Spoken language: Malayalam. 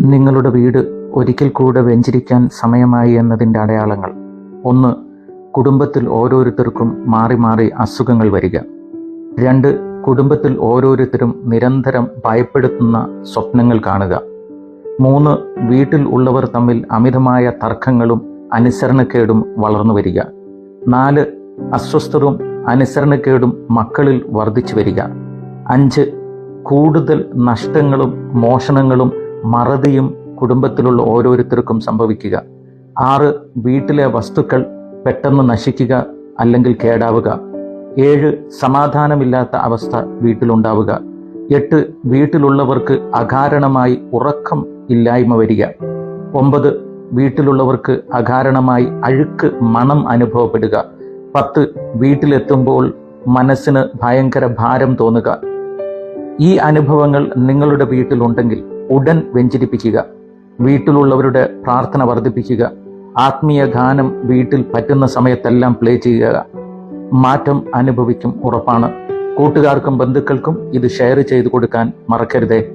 നിങ്ങളുടെ വീട് ഒരിക്കൽ കൂടെ വെഞ്ചരിക്കാൻ സമയമായി എന്നതിന്റെ അടയാളങ്ങൾ. ഒന്ന് കുടുംബത്തിൽ ഓരോരുത്തർക്കും മാറി മാറി അസുഖങ്ങൾ വരിക. രണ്ട് കുടുംബത്തിൽ ഓരോരുത്തരും നിരന്തരം ഭയപ്പെടുത്തുന്ന സ്വപ്നങ്ങൾ കാണുക. മൂന്ന് വീട്ടിൽ ഉള്ളവർ തമ്മിൽ അമിതമായ തർക്കങ്ങളും അനുസരണക്കേടും വളർന്നു വരിക. നാല് അസ്വസ്ഥതും അനുസരണക്കേടും മക്കളിൽ വർദ്ധിച്ചു വരിക. അഞ്ച് കൂടുതൽ നഷ്ടങ്ങളും മോഷണങ്ങളും മറതിയും കുടുംബത്തിലുള്ള ഓരോരുത്തർക്കും സംഭവിക്കുക. ആറ് വീട്ടിലെ വസ്തുക്കൾ പെട്ടെന്ന് നശിക്കുക അല്ലെങ്കിൽ കേടാവുക. ഏഴ് സമാധാനമില്ലാത്ത അവസ്ഥ വീട്ടിലുണ്ടാവുക. എട്ട് വീട്ടിലുള്ളവർക്ക് അകാരണമായി ഉറക്കം ഇല്ലായ്മ വരിക. ഒമ്പത് വീട്ടിലുള്ളവർക്ക് അകാരണമായി അഴുക്ക് മണം അനുഭവപ്പെടുക. പത്ത് വീട്ടിലെത്തുമ്പോൾ മനസ്സിന് ഭയങ്കര ഭാരം തോന്നുക. ഈ അനുഭവങ്ങൾ നിങ്ങളുടെ വീട്ടിലുണ്ടെങ്കിൽ ഉടൻ വെഞ്ചരിപ്പിക്കുക. വീട്ടിലുള്ളവരുടെ പ്രാർത്ഥന വർദ്ധിപ്പിക്കുക. ആത്മീയ ഗാനം വീട്ടിൽ പറ്റുന്ന സമയത്തെല്ലാം പ്ലേ ചെയ്യുക. മാറ്റം അനുഭവിക്കും ഉറപ്പാണ്. കൂട്ടുകാർക്കും ബന്ധുക്കൾക്കും ഇത് ഷെയർ ചെയ്തു കൊടുക്കാൻ മറക്കരുതേ.